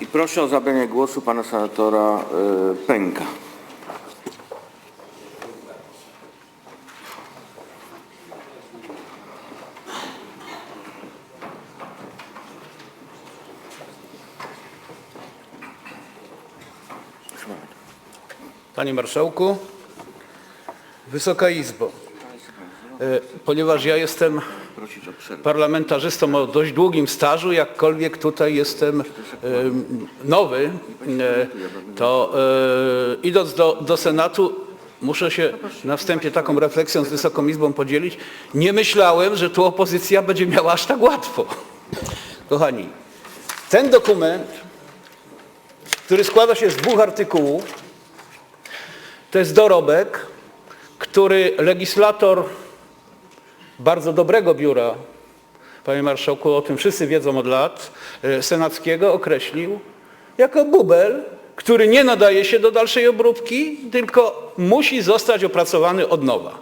I proszę o zabranie głosu pana senatora y, Pęka. Panie Marszałku, Wysoka Izbo, e, ponieważ ja jestem Prosić o przerwę. parlamentarzystą o dość długim stażu, jakkolwiek tutaj jestem nowy, e, to e, idąc do, do Senatu muszę się na wstępie taką refleksją z Wysoką Izbą podzielić. Nie myślałem, że tu opozycja będzie miała aż tak łatwo. Kochani, ten dokument, który składa się z dwóch artykułów, to jest dorobek, który legislator bardzo dobrego biura, panie marszałku, o tym wszyscy wiedzą od lat, e, senackiego określił jako bubel, który nie nadaje się do dalszej obróbki, tylko musi zostać opracowany od nowa.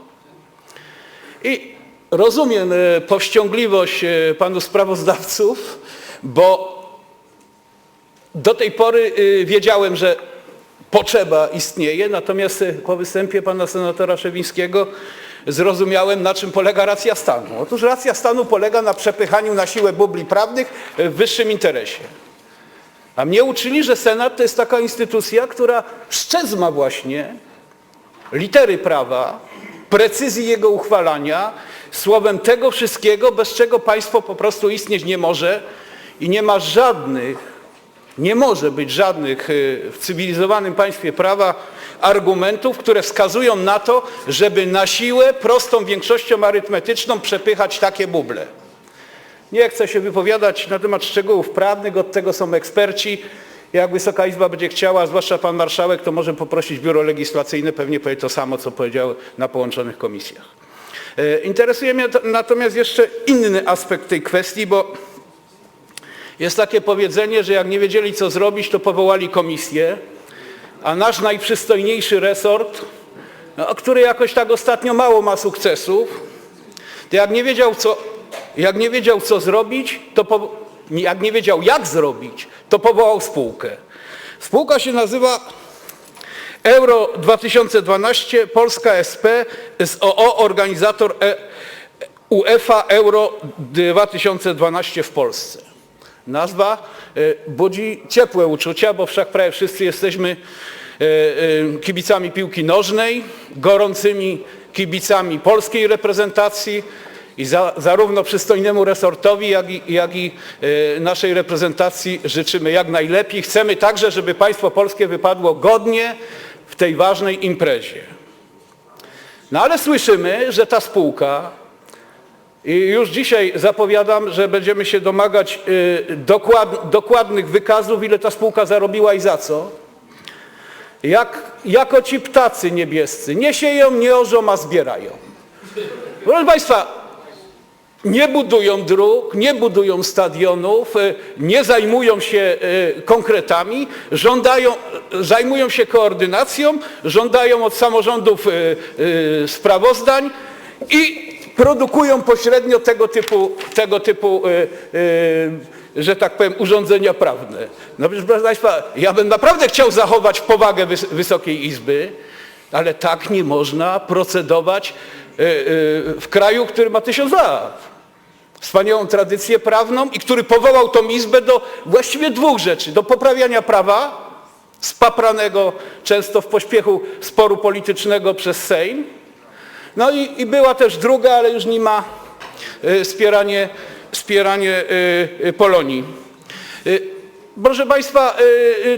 I rozumiem e, powściągliwość e, panów sprawozdawców, bo do tej pory wiedziałem, że potrzeba istnieje, natomiast po występie pana senatora Szewińskiego zrozumiałem, na czym polega racja stanu. Otóż racja stanu polega na przepychaniu na siłę bubli prawnych w wyższym interesie. A mnie uczyli, że Senat to jest taka instytucja, która szczezma właśnie litery prawa, precyzji jego uchwalania, słowem tego wszystkiego, bez czego państwo po prostu istnieć nie może i nie ma żadnych nie może być żadnych y, w cywilizowanym państwie prawa argumentów, które wskazują na to, żeby na siłę prostą większością arytmetyczną przepychać takie buble. Nie chcę się wypowiadać na temat szczegółów prawnych, od tego są eksperci. Jak Wysoka Izba będzie chciała, zwłaszcza Pan Marszałek, to może poprosić Biuro Legislacyjne, pewnie powie to samo, co powiedział na połączonych komisjach. E, Interesuje mnie to- natomiast jeszcze inny aspekt tej kwestii, bo jest takie powiedzenie, że jak nie wiedzieli co zrobić, to powołali komisję, a nasz najprzystojniejszy resort, no, który jakoś tak ostatnio mało ma sukcesów, to jak nie wiedział co, jak nie wiedział co zrobić, to po, jak nie wiedział jak zrobić, to powołał spółkę. Spółka się nazywa Euro 2012 Polska SP z OO organizator e, UEFA Euro 2012 w Polsce. Nazwa e, budzi ciepłe uczucia, bo wszak prawie wszyscy jesteśmy e, e, kibicami piłki nożnej, gorącymi kibicami polskiej reprezentacji i za, zarówno przystojnemu resortowi, jak i, jak i naszej reprezentacji życzymy jak najlepiej. Chcemy także, żeby państwo polskie wypadło godnie w tej ważnej imprezie. No ale słyszymy, że ta spółka i już dzisiaj zapowiadam, że będziemy się domagać y, dokład, dokładnych wykazów, ile ta spółka zarobiła i za co. Jak, jako ci ptacy niebiescy. Nie sieją, nie orzą, a zbierają. Proszę Państwa, nie budują dróg, nie budują stadionów, y, nie zajmują się y, konkretami, żądają, zajmują się koordynacją, żądają od samorządów sprawozdań i produkują pośrednio tego typu, tego typu y, y, że tak powiem, urządzenia prawne. No przecież, proszę Państwa, ja bym naprawdę chciał zachować powagę Wys- Wysokiej Izby, ale tak nie można procedować y, w kraju, który ma tysiąc lat wspaniałą tradycję prawną i który powołał tą Izbę do właściwie dwóch rzeczy. Do poprawiania prawa, spapranego często w pośpiechu sporu politycznego przez Sejm. No i, i była też druga, ale już nie ma y, wspieranie, wspieranie y, y, Polonii. Proszę Państwa,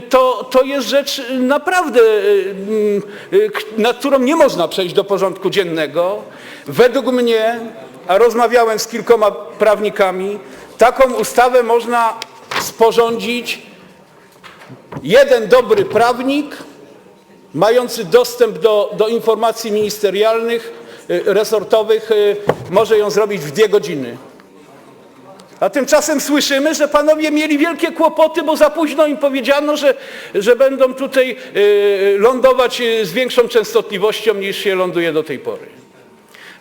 to, to jest rzecz naprawdę, nad którą nie można przejść do porządku dziennego. Według mnie, a rozmawiałem z kilkoma prawnikami, taką ustawę można sporządzić jeden dobry prawnik, mający dostęp do, do informacji ministerialnych, resortowych, y, może ją zrobić w dwie godziny. A tymczasem słyszymy, że panowie mieli wielkie kłopoty, bo za późno im powiedziano, że, że będą tutaj y, lądować y, z większą częstotliwością niż się ląduje do tej pory.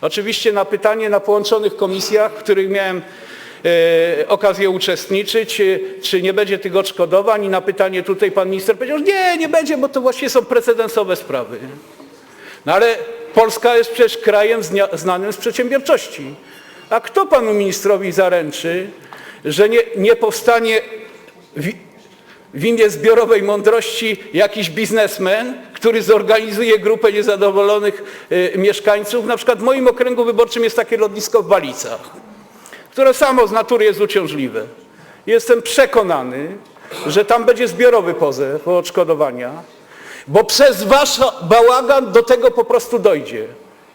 Oczywiście na pytanie na połączonych komisjach, w których miałem okazję uczestniczyć, czy nie będzie tych odszkodowań i na pytanie tutaj pan minister powiedział, że nie, nie będzie, bo to właściwie są precedensowe sprawy. No ale Polska jest przecież krajem znanym z przedsiębiorczości. A kto panu ministrowi zaręczy, że nie, nie powstanie w, w imię zbiorowej mądrości jakiś biznesmen, który zorganizuje grupę niezadowolonych y, mieszkańców? Na przykład w moim okręgu wyborczym jest takie lotnisko w Balicach, które samo z natury jest uciążliwe. Jestem przekonany, że tam będzie zbiorowy pozew o odszkodowania, bo przez wasz bałagan do tego po prostu dojdzie.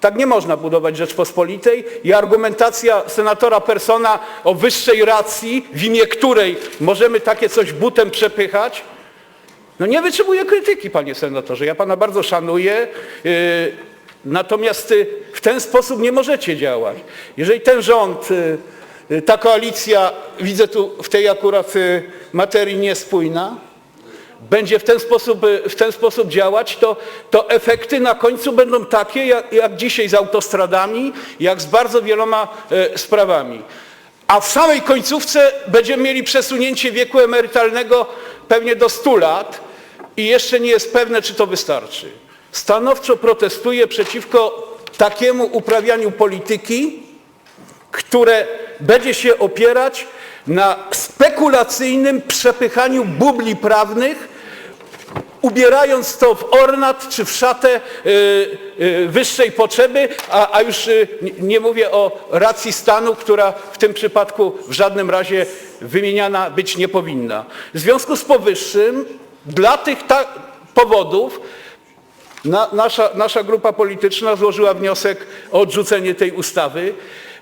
Tak nie można budować Rzeczpospolitej i argumentacja senatora Persona o wyższej racji, w imię której możemy takie coś butem przepychać, no nie wytrzymuje krytyki, panie senatorze. Ja pana bardzo szanuję, yy, natomiast yy, w ten sposób nie możecie działać. Jeżeli ten rząd, yy, ta koalicja, widzę tu w tej akurat materii niespójna, będzie w ten sposób, y, w ten sposób działać, to, to efekty na końcu będą takie, jak, jak dzisiaj z autostradami, jak z bardzo wieloma e, sprawami. A w samej końcówce będziemy mieli przesunięcie wieku emerytalnego pewnie do 100 lat i jeszcze nie jest pewne, czy to wystarczy. Stanowczo protestuję przeciwko takiemu uprawianiu polityki, które będzie się opierać na spekulacyjnym przepychaniu bubli prawnych, ubierając to w ornat czy w szatę y, y, wyższej potrzeby, a, już y, nie- mówię o racji stanu, która w tym przypadku w żadnym razie wymieniana być nie powinna. W związku z powyższym dla tych powodów na, nasza, nasza grupa polityczna złożyła wniosek o odrzucenie tej ustawy,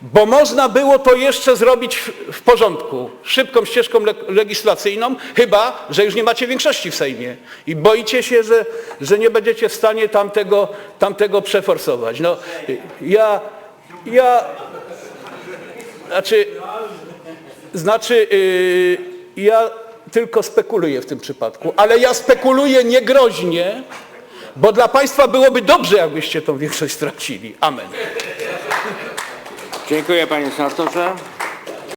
bo można było to jeszcze zrobić w, w porządku, szybką ścieżką le, legislacyjną, chyba, że już nie macie większości w Sejmie i boicie się, że, że nie będziecie w stanie tamtego, tamtego przeforsować. No, ja, ja, znaczy, znaczy yy, ja tylko spekuluję w tym przypadku, ale ja spekuluję niegroźnie, bo dla Państwa byłoby dobrze, jakbyście tą większość stracili. Amen. Dziękuję panie senatorze.